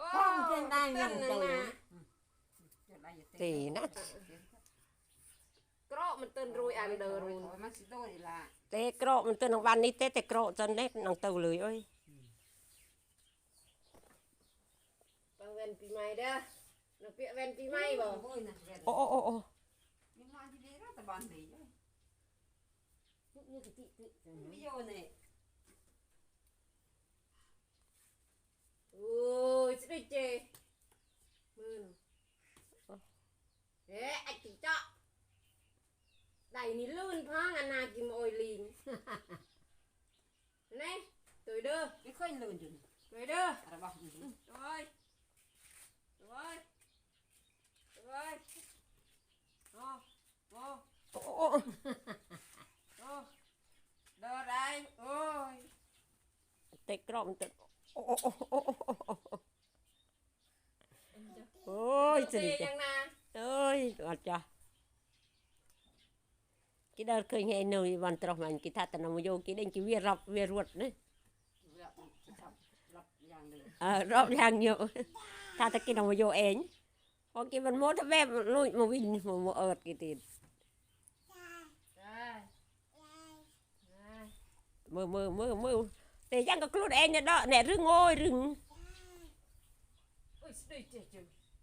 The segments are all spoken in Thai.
អូចេញដៃនឹងទៅទេណាក្រកមិនទិនរួយអានដើរួយទេក្រកមិនទិនក្នុងបាននេះទេតែក្រកចិននេះនឹងទៅលឿយអុយបងវែនពីម៉ៃដែរនៅពាកវែនពីម៉ៃបងអូអូអូអូមានឡានទីនេះរត់តបាននេះនេះទីទីយោនេះ อ๊ะไอ้ติเจาะได้นี่ลื่นพังอันนากิมโอยลิงนี่ตัวเด้อไม่เคยลืมอยู่ตัวเด้ออะไรบ้าง Rồi. Rồi. Rồi. Vô. Vô. Vô. Đưa đây. Ôi. Tịch rộng tịch. Ôi, chị đi. Ôi, gọt cho. Cái đợt khơi nghe nồi bàn trọc mà cái thắt nó vô cái đinh cái vía rọc vía ruột đấy. รับอย่างเลยเออรอบอย่างเยอะถ้าตะกินเอามาโยเองพอกินมันหมดถ้า ơi ngọt cho. Cái đợt khơi nghe nồi bàn trọc mà cái thắt nó vô cái đánh cái vi rập vi ruột đấy. À, rập giang nhiều. Thắt cái nó vô én. Có cái mình mốt bé lùi một bình một một ợt cái tiền. Mơ mơ mơ mơ. Để giang có cút én đó. Nè rừng ôi rừng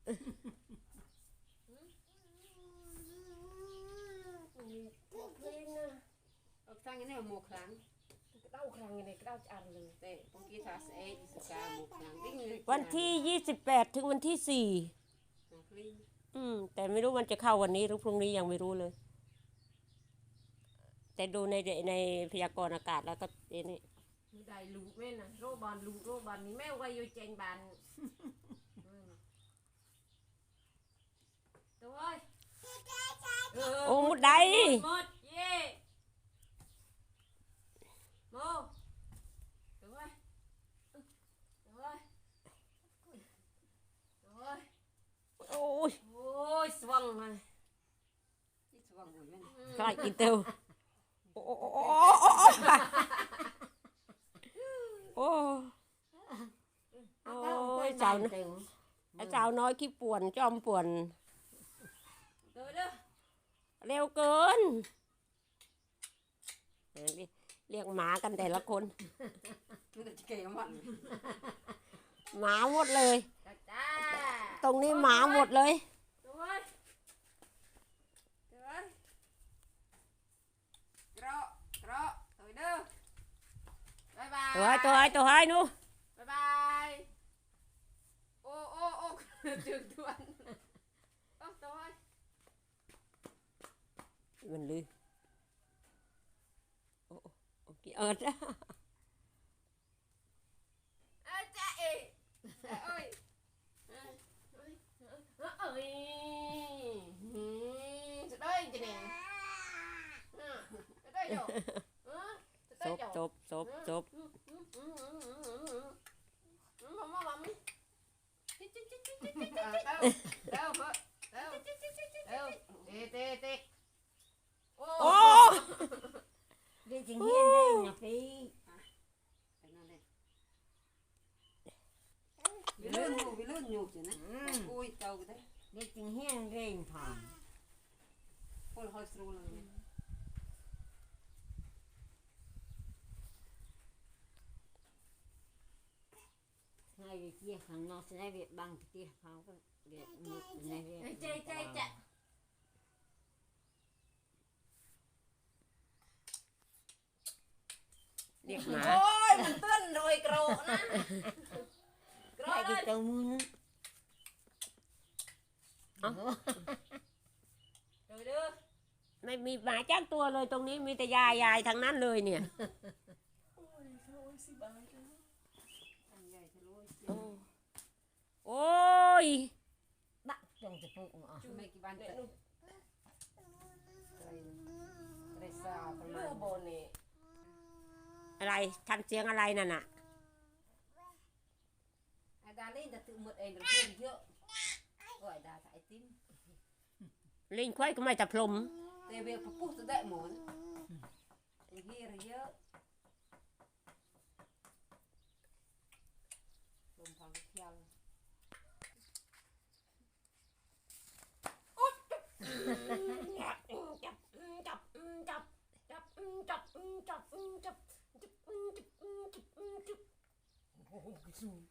มกครั้งกระเด้าครั้งนี้กระเด้าจันเลยแต่ปงกี้ทาสเอสกาหมกครั้งดิ้งวันที่ยี่สิบแปดถึงวันที่สี่คลีนอืม แต่ไม่รู้มันจะเข้าวันนี้หรือพรุ่งนี้ยังไม่รู้เลย แต่ดูในในพยากรณ์อากาศแล้วก็เอ็นี่มีได้ลูกแม่นะโรบอลลูกโรบอลนี่แม่ไว้อยู่เจงบานอืมตัวเอ้ยเโอ้มุดใดหมดเย่โมตัวเอ้ยตัวเอ้ยตัวเอ้ย โอ้ย โอ้ยสว่าง มาที่สว่างหุ่นมันคลายกินเตียวโอ้โอ้โอ้โอ้โอ้ยเจ้าไอ้เจ้าน้อยขี้ป่วนจอมป่วนเด้อเด้อเร็วเกินเรียกเรียกหมากันแต่ละคนมันจะเกี่ยวมันหมาหมดเลยจ้าจ้าตรงนี้หมาหมดเลย ตัวให้ตัวให้ตัวให้หนู บายบายโอ้โอ้โอ้ จึงทวนโอ้ตัวเอ้ย มันลือโอ้โอ้โอ้กี่เอิร์ด เอ้ยจ้าเอ้ยเอ้ยเอ้ยเอ้ยเอ้ยหืมจะได้จะเนี่ยอ่ะจะได้อยู่ อ่ะจะได้ จบ อยู่ จบจบจบ โอ้ đi chừng hiên đây nhà phi ไปนั่นเลยวิลุ่นอยู่วิลุ่นอยู่จ้ะนะอุ้ยเตาได้ đi chừng hiên đây phòng คนคอยสู้เลย ngay việc kia thằng nó sẽ nói việc bằng cái kia pháo cái việc một cái này việc เจ๊เจ๊เจ๊เรียกหมาโอ้ยมันเต้นโดยโกรธนะโกรใครธที่เลยตัวมึงเดี๋ยวเด้อไม่มีหมาจ้างตัวเลยตรงนี้มีแต่ยายยายทางนั้นเลยเนี่ยอัน ใหญ่ทะลุโอ้ยบักจงจะพูดอะจุ่มไม่กี่วันเตะไรซาประเลืมาอณโบนี่อะไรทำเสียงอะไรนั่นน่ะ ไอ้ดาเล่นแต่ตื่นหมดเองเพื่อนเยอะโอ้ยดาไอ้ติ้มลิงควายก็ไม่ตะพรมแต่เวลพปุ๊บจะได้หมอนไอ้เหี้ยเยอะ เที่ยวจับจับจับจับจับจับจับจับจับจับจับจับ